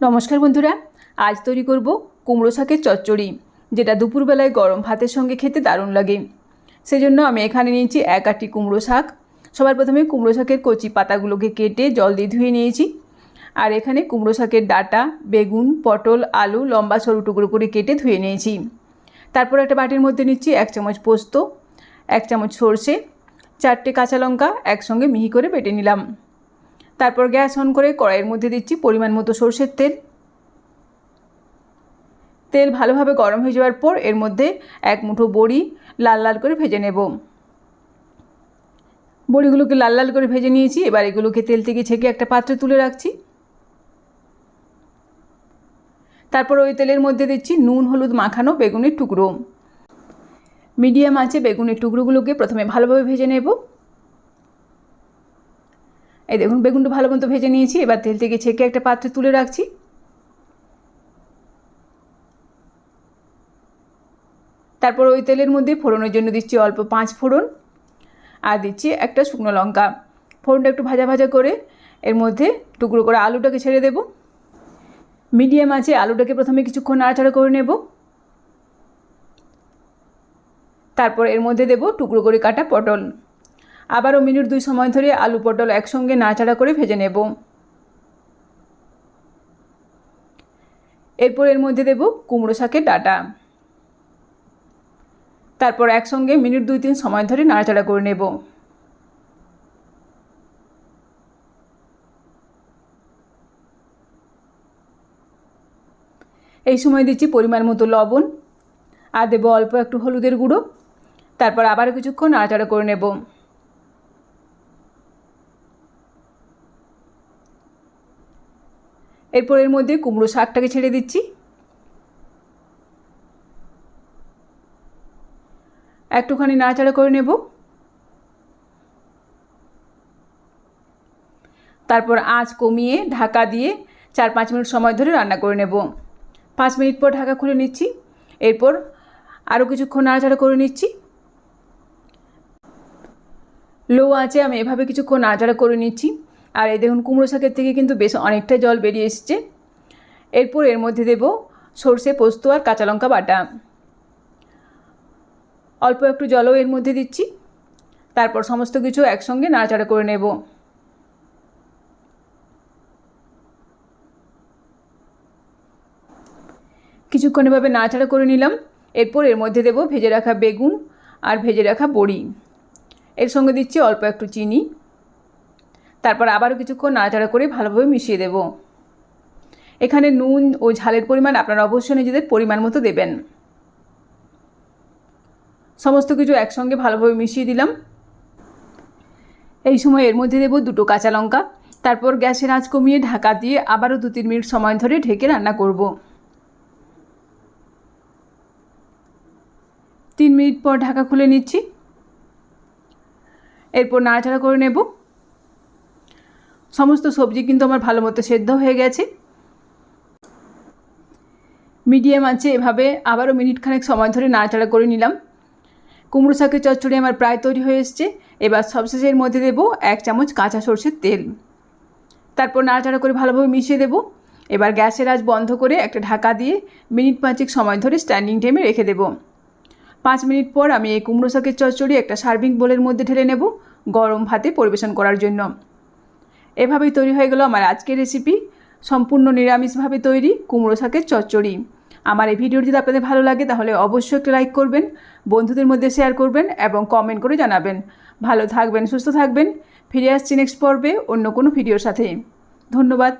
নমস্কার বন্ধুরা, আজ তৈরি করব কুমড়ো শাকের চচ্চড়ি, যেটা দুপুরবেলায় গরম ভাতের সঙ্গে খেতে দারুণ লাগে। সেজন্য আমি এখানে নিয়েছি এক আটি কুমড়ো শাক। সবার প্রথমে কুমড়ো শাকের কচি পাতাগুলোকে কেটে জল দিয়ে ধুয়ে নিয়েছি। আর এখানে কুমড়ো শাকের ডাটা, বেগুন, পটল, আলু, লম্বা সরু টুকরো করে কেটে ধুয়ে নিয়েছি। তারপর একটা বাটির মধ্যে নিচ্ছি এক চামচ পোস্ত, এক চামচ সর্ষে, চারটে কাঁচা লঙ্কা একসঙ্গে মিহি করে বেটে নিলাম। তারপর গ্যাস অন করে কড়াইয়ের মধ্যে দিচ্ছি পরিমাণ মতো সর্ষের তেল। তেল ভালোভাবে গরম হয়ে যাওয়ার পর এর মধ্যে এক মুঠো বড়ি লাল লাল করে ভেজে নেব। বড়িগুলোকে লাল লাল করে ভেজে নিয়েছি, এবার এগুলোকে তেল থেকে ছেঁকে একটা পাত্রে তুলে রাখছি। তারপর ওই তেলের মধ্যে দিচ্ছি নুন, হলুদ, মাখানো বেগুনের টুকরো। মিডিয়াম আছে বেগুনের টুকরোগুলোকে প্রথমে ভালোভাবে ভেজে নেব। এই দেখুন, বেগুনটা ভালো মতো ভেজে নিয়েছি। এবার তেল থেকে ছেঁকে একটা পাত্রে তুলে রাখছি। তারপর ওই তেলের মধ্যে ফোড়নের জন্য দিচ্ছি অল্প পাঁচ ফোড়ন আর দিচ্ছি একটা শুকনো লঙ্কা। ফোড়নটা একটু ভাজা ভাজা করে এর মধ্যে টুকরো করে আলুটাকে ছেড়ে দেব। মিডিয়াম আছে আলুটাকে প্রথমে কিছুক্ষণ নাড়াচাড়া করে নেব। তারপর এর মধ্যে দেব টুকরো করে কাটা পটল। আবারও মিনিট দুই সময় ধরে আলু পটল একসঙ্গে নাড়াচাড়া করে ভেজে নেব। এরপর এর মধ্যে দেব কুমড়ো শাকের ডাটা। তারপর একসঙ্গে মিনিট দুই তিন সময় ধরে নাড়াচাড়া করে নেব। এই সময় দিচ্ছি পরিমাণ মতো লবণ। আর দেবো অল্প একটু হলুদের গুঁড়ো। তারপর আবার কিছুক্ষণ নাড়াচাড়া করে নেব। এরপর এর মধ্যে কুমড়ো শাকটাকে ছেড়ে দিচ্ছি। একটুখানি নাড়াচাড়া করে নেব। তারপর আঁচ কমিয়ে ঢাকা দিয়ে চার পাঁচ মিনিট সময় ধরে রান্না করে নেব। পাঁচ মিনিট পর ঢাকা খুলে নিচ্ছি। এরপর আরও কিছুক্ষণ নাড়াচাড়া করে নিচ্ছি। লো আছে আমি এভাবে কিছুক্ষণ নাড়াচাড়া করে নিচ্ছি। আর এই দেখুন কুমড়ো শাকের থেকে কিন্তু বেশ অনেকটা জল বেরিয়ে এসছে। এরপর এর মধ্যে দেব সর্ষে, পোস্ত আর কাঁচা লঙ্কা বাটা। অল্প একটু জলও এর মধ্যে দিচ্ছি। তারপর সমস্ত কিছু একসঙ্গে নাড়াচাড়া করে নেব। কিছুক্ষণ এভাবে নাড়াচাড়া করে নিলাম। এরপর এর মধ্যে দেব ভেজে রাখা বেগুন আর ভেজে রাখা বড়ি। এর সঙ্গে দিচ্ছি অল্প একটু চিনি। তারপর আবারও কিছুক্ষণ নাড়াচাড়া করে ভালোভাবে মিশিয়ে দেব। এখানে নুন ও ঝালের পরিমাণ আপনারা অবশ্যই নিজেদের পরিমাণ মতো দেবেন। সমস্ত কিছু একসঙ্গে ভালোভাবে মিশিয়ে দিলাম। এই সময় এর মধ্যে দেব দুটো কাঁচা লঙ্কা। তারপর গ্যাসের আঁচ কমিয়ে ঢাকা দিয়ে আবারও দু তিন মিনিট সময় ধরে ঢেকে রান্না করব। তিন মিনিট পর ঢাকা খুলে নিচ্ছি। এরপর নাড়াচাড়া করে নেব। সমস্ত সবজি কিন্তু আমার ভালো মতো সেদ্ধ হয়ে গেছে। মিডিয়াম আছে এভাবে আবারও মিনিট খানেক সময় ধরে নাড়াচাড়া করে নিলাম। কুমড়ো শাকের চচ্চড়ি আমার প্রায় তৈরি হয়ে এসছে। এবার সবশেষের মধ্যে দেব এক চামচ কাঁচা সর্ষের তেল। তারপর নাড়াচাড়া করে ভালোভাবে মিশিয়ে দেব। এবার গ্যাসের আজ বন্ধ করে একটা ঢাকা দিয়ে মিনিট পাঁচেক সময় ধরে স্ট্যান্ডিং টাইমে রেখে দেব। পাঁচ মিনিট পর আমি এই কুমড়ো শাকের চচ্চড়ি একটা সার্ভিং বোলের মধ্যে ঢেলে নেব গরম ভাতে পরিবেশন করার জন্য। এভাবেই তৈরি হয়ে গেল আমার আজকের রেসিপি সম্পূর্ণ নিরামিষভাবে তৈরি কুমড়ো শাকের চচ্চড়ি। আমার এই ভিডিওটি যদি আপনাদের ভালো লাগে, তাহলে অবশ্যই একটা লাইক করবেন, বন্ধুদের মধ্যে শেয়ার করবেন এবং কমেন্ট করে জানাবেন। ভালো থাকবেন, সুস্থ থাকবেন। ফিরে আসছি নেক্সট পর্বে অন্য কোনো ভিডিওর সাথে। ধন্যবাদ।